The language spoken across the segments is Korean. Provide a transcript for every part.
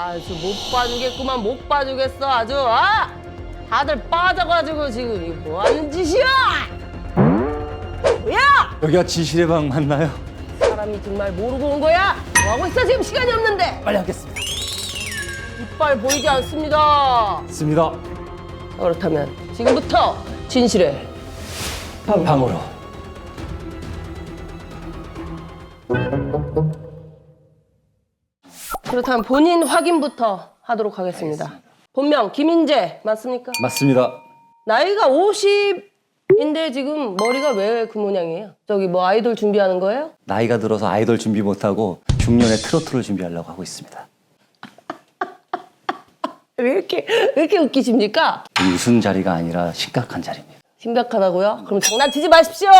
아주 못 봐주겠구만 못 봐주겠어 아주 아 다들 빠져가지고 지금 이거 뭐 하는 짓이야 뭐야 여기가 진실의 방 맞나요? 사람이 정말 모르고 온 거야 뭐 하고 있어 지금 시간이 없는데 빨리 하겠습니다. 이빨 보이지 않습니다 습니다. 그렇다면 지금부터 진실의 방으로. 그렇다면 본인 확인부터 하도록 하겠습니다 본명 김인재 맞습니까? 맞습니다. 나이가 50인데 지금 머리가 왜 그 모양이에요? 저기 뭐 아이돌 준비하는 거예요? 나이가 들어서 아이돌 준비 못하고 중년에 트로트를 준비하려고 하고 있습니다. 왜 이렇게 왜 이렇게 웃기십니까? 웃은 자리가 아니라 심각한 자리입니다. 심각하다고요? 그럼 장난치지 마십시오.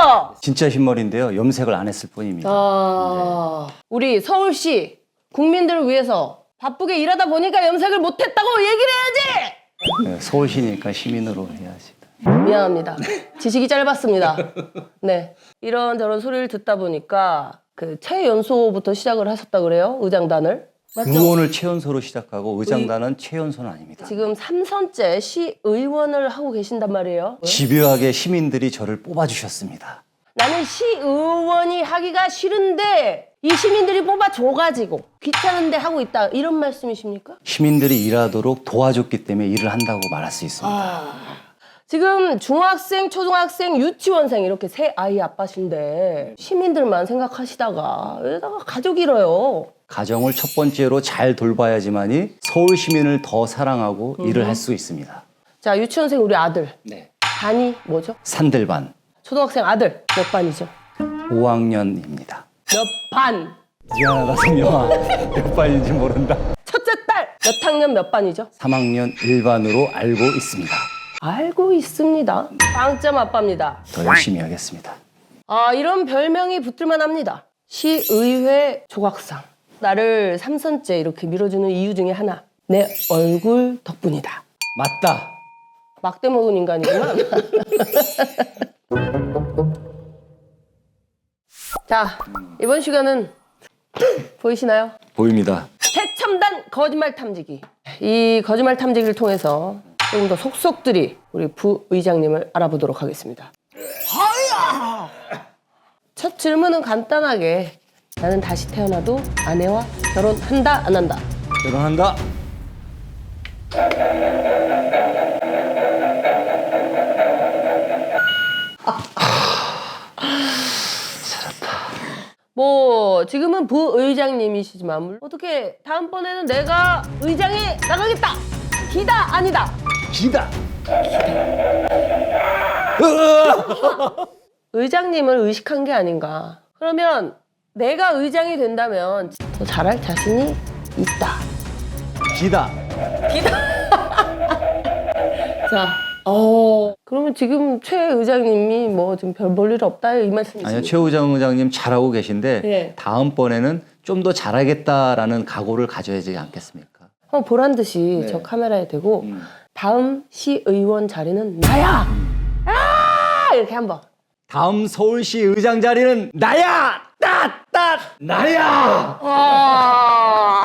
진짜 흰머리인데요. 염색을 안 했을 뿐입니다. 아, 우리 서울시 국민들을 위해서 바쁘게 일하다 보니까 염색을 못했다고 얘기를 해야지. 네, 서울시니까 시민으로 해야지. 미안합니다. 지식이 짧았습니다. 네, 이런 저런 소리를 듣다 보니까 그 최연소부터 시작을 하셨다 그래요? 의장단을. 맞죠? 의원을 최연소로 시작하고 의장단은 최연소는 아닙니다. 지금 삼선째 시의원을 하고 계신단 말이에요. 집요하게 시민들이 저를 뽑아주셨습니다. 나는 시의원이 하기가 싫은데 이 시민들이 뽑아 줘가지고 귀찮은데 하고 있다 이런 말씀이십니까? 시민들이 일하도록 도와줬기 때문에 일을 한다고 말할 수 있습니다. 지금 중학생, 초등학생, 유치원생 이렇게 세 아이 아빠신데 시민들만 생각하시다가 여기다가 가족 잃어요. 가정을 첫 번째로 잘 돌봐야지만이 서울 시민을 더 사랑하고 일을 할 수 있습니다. 자 유치원생 우리 아들 네. 반이 뭐죠? 산들반 초등학생 아들 몇 반이죠? 5학년입니다. 몇 반? 미안하다 성영아 몇 반인지 모른다. 첫째 딸 몇 학년 몇 반이죠? 3학년 1반으로 알고 있습니다. 알고 있습니다. 빵점 아빠입니다. 더 열심히 하겠습니다. 아, 이런 별명이 붙을만 합니다. 시의회 조각상. 나를 삼선째 이렇게 밀어주는 이유 중에 하나. 내 얼굴 덕분이다. 맞다. 막대 먹은 인간이구만. 자, 이번 시간은 보이시나요? 보입니다. 최첨단 거짓말 탐지기. 이 거짓말 탐지기를 통해서 조금 더 속속들이 우리 부의장님을 알아보도록 하겠습니다. 첫 질문은 간단하게 나는 다시 태어나도 아내와 결혼한다 안 한다. 결혼한다. 뭐 지금은 부의장님이시지만 물- 어떻게 다음번에는 내가 의장에 나가겠다. 기다 아니다. 기다. 의장님을 의식한 게 아닌가. 그러면 내가 의장이 된다면 더 잘할 자신이 있다. 기다. 자, 어. 그러면 지금 최 의장님이 뭐좀별볼 일 없다 이 말씀이십니까? 아니요 최우정 의장님 잘하고 계신데 예. 다음번에는 좀 더 잘하겠다라는 각오를 가져야 되지 않겠습니까? 어, 보란 듯이 네. 저 카메라에 대고 음. 다음 시의원 자리는 나야. 아! 이렇게 한번. 다음 서울시 의장 자리는 나야. 따 따 나야. 와.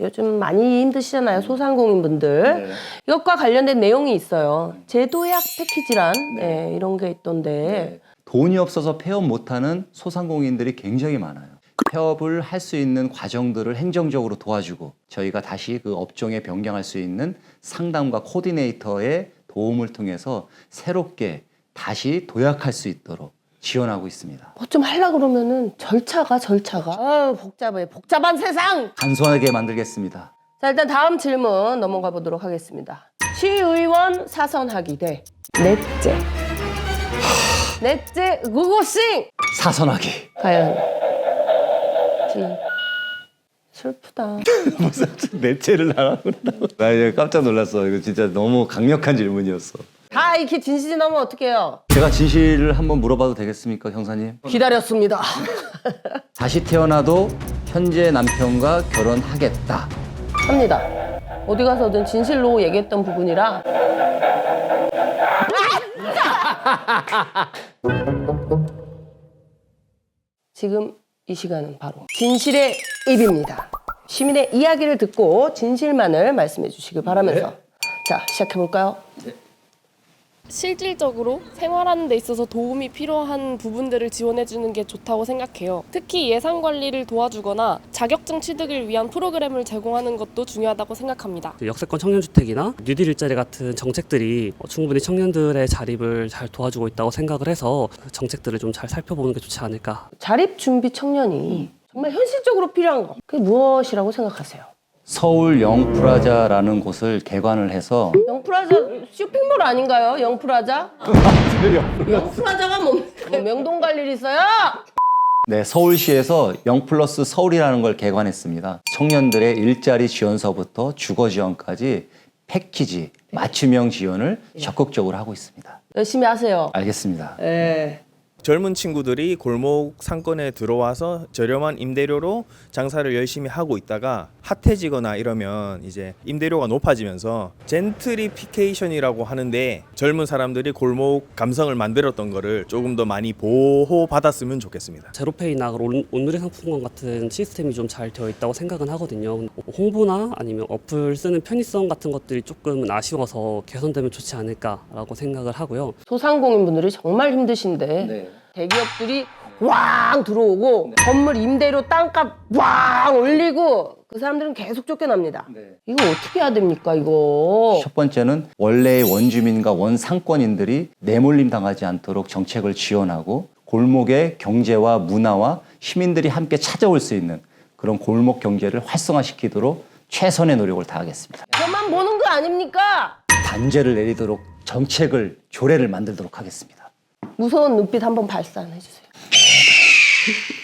요즘 많이 힘드시잖아요 소상공인 분들. 네. 이것과 관련된 내용이 있어요. 제도약 패키지란 네, 이런 게 있던데. 돈이 없어서 폐업 못하는 소상공인들이 굉장히 많아요. 폐업을 할 수 있는 과정들을 행정적으로 도와주고 저희가 다시 그 업종에 변경할 수 있는 상담과 코디네이터의 도움을 통해서 새롭게 다시 도약할 수 있도록 지원하고 있습니다. 뭐 좀 하려 그러면은 절차가 절차가 아유, 복잡해 복잡한 세상 간소하게 만들겠습니다. 자 일단 다음 질문 넘어가 보도록 하겠습니다 시의원 사선하기 대 넷째 넷째 구고싱 사선하기. 과연 저는 슬프다 넷째를 나가는다고. 나 이제 깜짝 놀랐어. 이거 진짜 너무 강력한 질문이었어. 다 이렇게 진실이 나오면 어떡해요 제가 진실을 한번 물어봐도 되겠습니까, 형사님? 기다렸습니다 다시 태어나도 현재 남편과 결혼하겠다. 합니다. 어디 가서든 진실로 얘기했던 부분이라. 지금 이 시간은 바로 진실의 입입니다. 시민의 이야기를 듣고 진실만을 말씀해 주시길 바라면서 자 시작해 볼까요? 실질적으로 생활하는 데 있어서 도움이 필요한 부분들을 지원해주는 게 좋다고 생각해요. 특히 예산 관리를 도와주거나 자격증 취득을 위한 프로그램을 제공하는 것도 중요하다고 생각합니다. 그 역세권 청년주택이나 뉴딜 일자리 같은 정책들이 어, 충분히 청년들의 자립을 잘 도와주고 있다고 생각을 해서 그 정책들을 좀 잘 살펴보는 게 좋지 않을까 자립 준비 청년이 정말 현실적으로 필요한 거 그게 무엇이라고 생각하세요? 서울 영프라자라는 곳을 개관을 해서 영프라자 쇼핑몰 아닌가요? 영프라자? 영프라자가 뭡니까? 명동 갈 일 있어요? 네, 서울시에서 영플러스 서울이라는 걸 개관했습니다. 청년들의 일자리 지원서부터 주거 지원까지 패키지 맞춤형 지원을 적극적으로 하고 있습니다. 열심히 하세요. 알겠습니다. 예. 젊은 친구들이 골목 상권에 들어와서 저렴한 임대료로 장사를 열심히 하고 있다가 핫해지거나 이러면 이제 임대료가 높아지면서 젠트리피케이션이라고 하는데 젊은 사람들이 골목 감성을 만들었던 거를 조금 더 많이 보호받았으면 좋겠습니다. 제로페이나 온- 온누리 상품권 같은 시스템이 좀 잘 되어 있다고 생각은 하거든요. 홍보나 아니면 어플 쓰는 편의성 같은 것들이 조금은 아쉬워서 개선되면 좋지 않을까라고 생각을 하고요. 소상공인분들이 정말 힘드신데 대기업들이 왕 들어오고 건물 임대료 땅값 왕 올리고 그 사람들은 계속 쫓겨납니다. 이거 어떻게 해야 됩니까 이거? 첫 번째는 원래의 원주민과 원상권인들이 내몰림 당하지 않도록 정책을 지원하고 골목의 경제와 문화와 시민들이 함께 찾아올 수 있는 그런 골목 경제를 활성화시키도록 최선의 노력을 다하겠습니다. 저만 보는 거 아닙니까? 단죄를 내리도록 정책을 조례를 만들도록 하겠습니다. 무서운 눈빛 한번 발산해 주세요.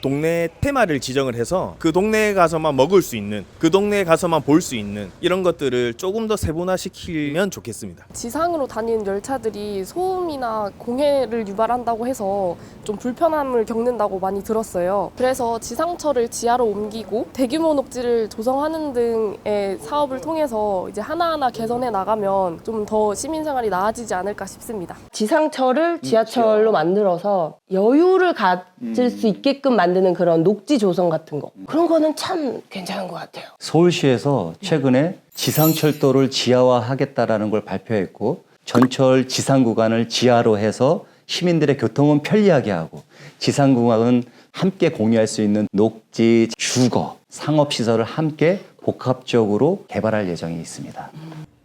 동네 테마를 지정을 해서 그 동네에 가서만 먹을 수 있는 그 동네에 가서만 볼 수 있는 이런 것들을 조금 더 세분화시키면 좋겠습니다. 지상으로 다니는 열차들이 소음이나 공해를 유발한다고 해서 좀 불편함을 겪는다고 많이 들었어요. 그래서 지상철을 지하로 옮기고 대규모 녹지를 조성하는 등의 사업을 통해서 이제 하나하나 개선해 나가면 좀 더 시민 생활이 나아지지 않을까 싶습니다. 지상철을 지하철로 만들어서 여유를 가 질수 있게끔 만드는 그런 녹지 조성 같은 거 그런 거는 참 괜찮은 것 같아요. 서울시에서 최근에 지상철도를 지하화하겠다라는 걸 발표했고 전철 지상 구간을 지하로 해서 시민들의 교통은 편리하게 하고 지상 구간은 함께 공유할 수 있는 녹지, 주거, 상업 시설을 함께 복합적으로 개발할 예정이 있습니다.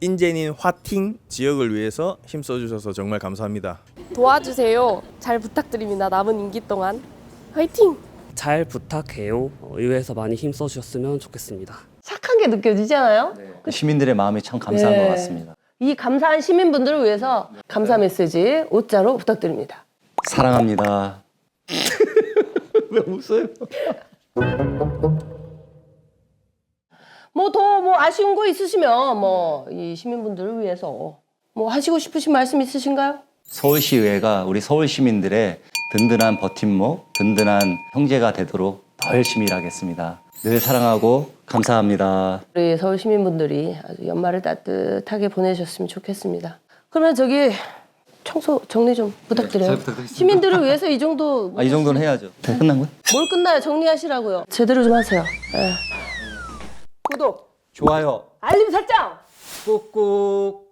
인제닌 화팅 지역을 위해서 힘써 주셔서 정말 감사합니다. 도와주세요. 잘 부탁드립니다. 남은 임기 동안 화이팅! 잘 부탁해요. 어, 의회에서 많이 힘써 주셨으면 좋겠습니다. 착한 게 느껴지잖아요. 시민들의 마음이 참 감사한 네. 것 같습니다. 이 감사한 시민분들을 위해서 감사 메시지 옷자로 부탁드립니다. 사랑합니다. 왜 웃어요? 뭐 더 뭐 아쉬운 거 있으시면 뭐 이 시민분들을 위해서 뭐 하시고 싶으신 말씀 있으신가요? 서울시의회가 우리 서울 시민들의 든든한 버팀목, 든든한 형제가 되도록 더 열심히 일하겠습니다. 늘 사랑하고 감사합니다. 우리 서울 시민분들이 아주 연말을 따뜻하게 보내셨으면 좋겠습니다. 그러면 저기 청소 정리 좀 부탁드려요. 잘 부탁드리겠습니다. 시민들을 위해서 이 정도 아, 이 정도는 해야죠. 다 끝난 거야? 뭘 끝나요? 정리하시라고요. 제대로 좀 하세요. 예. 구독, 좋아요. 알림 설정. 꾹꾹.